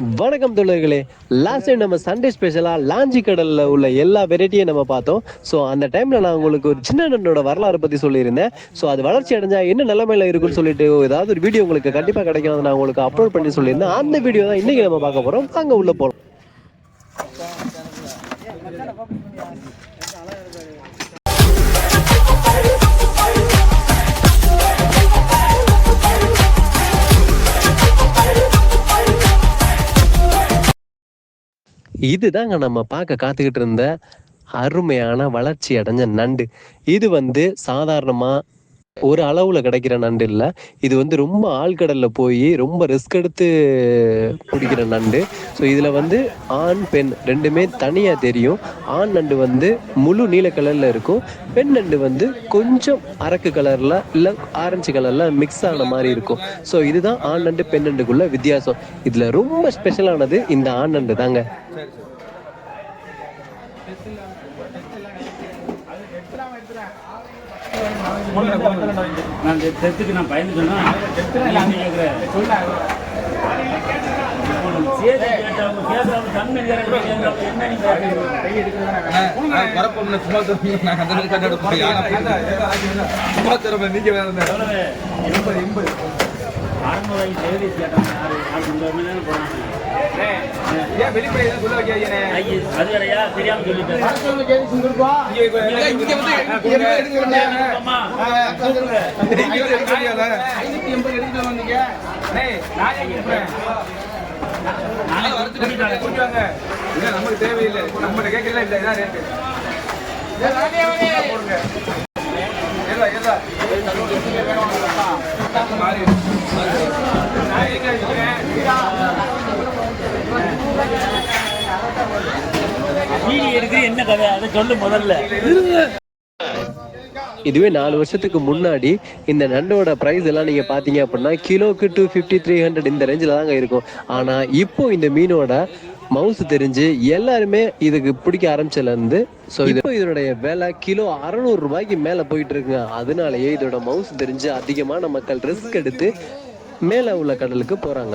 வணக்கம் தொழில்களே last time நம்ம சண்டே ஸ்பெஷலாக லாஞ்சி கடலில் உள்ள எல்லா வெரைட்டியும் நம்ம பார்த்தோம். ஸோ அந்த டைமில் நான் உங்களுக்கு ஒரு சின்ன நண்டோட வரலாறு பற்றி சொல்லியிருந்தேன். ஸோ அது வளர்ச்சி அடைஞ்சா என்ன நிலைமையில இருக்குன்னு சொல்லிட்டு ஏதாவது ஒரு வீடியோ உங்களுக்கு கண்டிப்பாக கிடைக்கும். நான் உங்களுக்கு அப்லோட் பண்ணி சொல்லியிருந்தேன். அந்த வீடியோ தான் இன்றைக்கி நம்ம பார்க்க போகிறோம் அங்கே உள்ள போகிறோம் இதுதாங்க நம்ம பார்க்க காத்துக்கிட்டு இருந்த அருமையான வளர்ச்சி அடைஞ்ச நண்டு. இது வந்து சாதாரணமாக ஒரு அளவுல கிடைக்கிற நண்டு இல்லை. இது வந்து ரொம்ப ஆழ்கடல்ல போய் ரொம்ப ரிஸ்க் எடுத்து பிடிக்கிற நண்டு. ஸோ இதுல வந்து ஆண் பெண் ரெண்டுமே தனியா தெரியும். ஆண் நண்டு வந்து முழு நீல கலர்ல இருக்கும். பெண் நண்டு வந்து கொஞ்சம் அரக்கு கலர்ல இல்ல ஆரஞ்சு கலர்ல மிக்ஸ் ஆன மாதிரி இருக்கும். ஸோ இதுதான் ஆண் நண்டு பெண் நண்டுக்குள்ள வித்தியாசம். இதுல ரொம்ப ஸ்பெஷலானது இந்த ஆண் நண்டு தாங்க. நான் டெஸ்ட்டுக்கு நான் பயந்து சொன்னேன் நாங்க வேற எண்பது எண்பது. அறநூறு சேதி கேட்டாங்க போனாங்க? நமக்கு தேவையில்லை. நம்மகிட்ட கேட்கல இல்ல. இதான் ரேட்டு. என்ன கதை? அதை சொல்லு முதல்ல. இதுவே நாலு வருஷத்துக்கு முன்னாடி இந்த நண்டோட ப்ரைஸ் எல்லாம் நீங்க பாத்தீங்க அப்படின்னா கிலோக்கு டூ ஃபிஃப்டி த்ரீ ஹண்ட்ரட் இந்த ரேஞ்சில் தாங்க இருக்கும். ஆனா இப்போ இந்த மீனோட மவுஸ் தெரிஞ்சு எல்லாருமே இதுக்கு பிடிக்க ஆரம்பிச்சதுல இருந்து ஸோ இப்போ இதனுடைய விலை கிலோ அறநூறு ரூபாய்க்கு மேல போயிட்டு இருக்குங்க. அதனாலயே இதோட மவுஸ் தெரிஞ்சு அதிகமான மக்கள் ரிஸ்க் எடுத்து மேல உள்ள கடலுக்கு போறாங்க.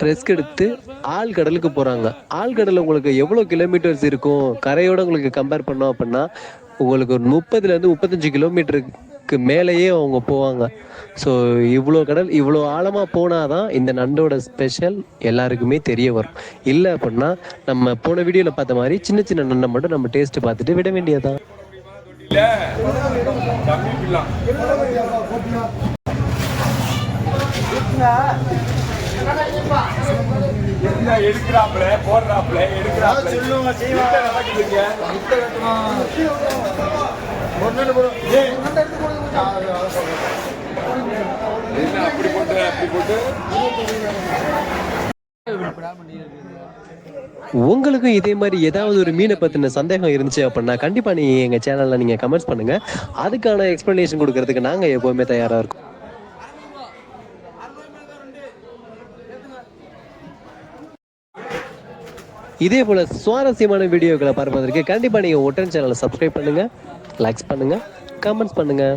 ட்ரெஸ் எடுத்து ஆழ்கடலுக்கு போகிறாங்க ஆழ்கடல் உங்களுக்கு எவ்வளோ கிலோமீட்டர்ஸ் இருக்கும்? கரையோட உங்களுக்கு கம்பேர் பண்ணோம் அப்படின்னா உங்களுக்கு ஒரு முப்பதுலேருந்து முப்பத்தஞ்சு கிலோமீட்டருக்கு மேலேயே அவங்க போவாங்க. ஸோ இவ்வளோ கடல் இவ்வளோ ஆழமாக போனால் தான் இந்த நண்டோட ஸ்பெஷல் எல்லாருக்குமே தெரிய வரும். இல்லை அப்படின்னா நம்ம போன வீடியோவில் பார்த்த மாதிரி சின்ன சின்ன நண்டை மட்டும் நம்ம டேஸ்ட்டு பார்த்துட்டு விட வேண்டியதான் இல்ல. தம்பி என்ன எடுக்கிறாப்ல போடுறாப்ல எடுக்கிறாப்ல சொல்லுங்க செய்வாங்க. நடக்குதுங்க என்ன அப்படி போட்டு அப்படி போட்டு? உங்களுக்கும் இதே மாதிரி ஏதாவது ஒரு மீனை பற்றின சந்தேகம் இருந்துச்சு அப்படின்னா கண்டிப்பாக நீங்கள் எங்கள் சேனலில் நீங்கள் கமெண்ட்ஸ் பண்ணுங்கள் அதுக்கான எக்ஸ்ப்ளனேஷன் கொடுக்கறதுக்கு நாங்கள் எப்போவுமே தயாராக இருக்கோம். இதே போல் சுவாரஸ்யமான வீடியோக்களை பார்ப்பதற்கு கண்டிப்பாக நீங்கள் ஒட்டன் சேனலை சப்ஸ்கிரைப் பண்ணுங்கள் லைக்ஸ் பண்ணுங்கள் கமெண்ட்ஸ் பண்ணுங்கள்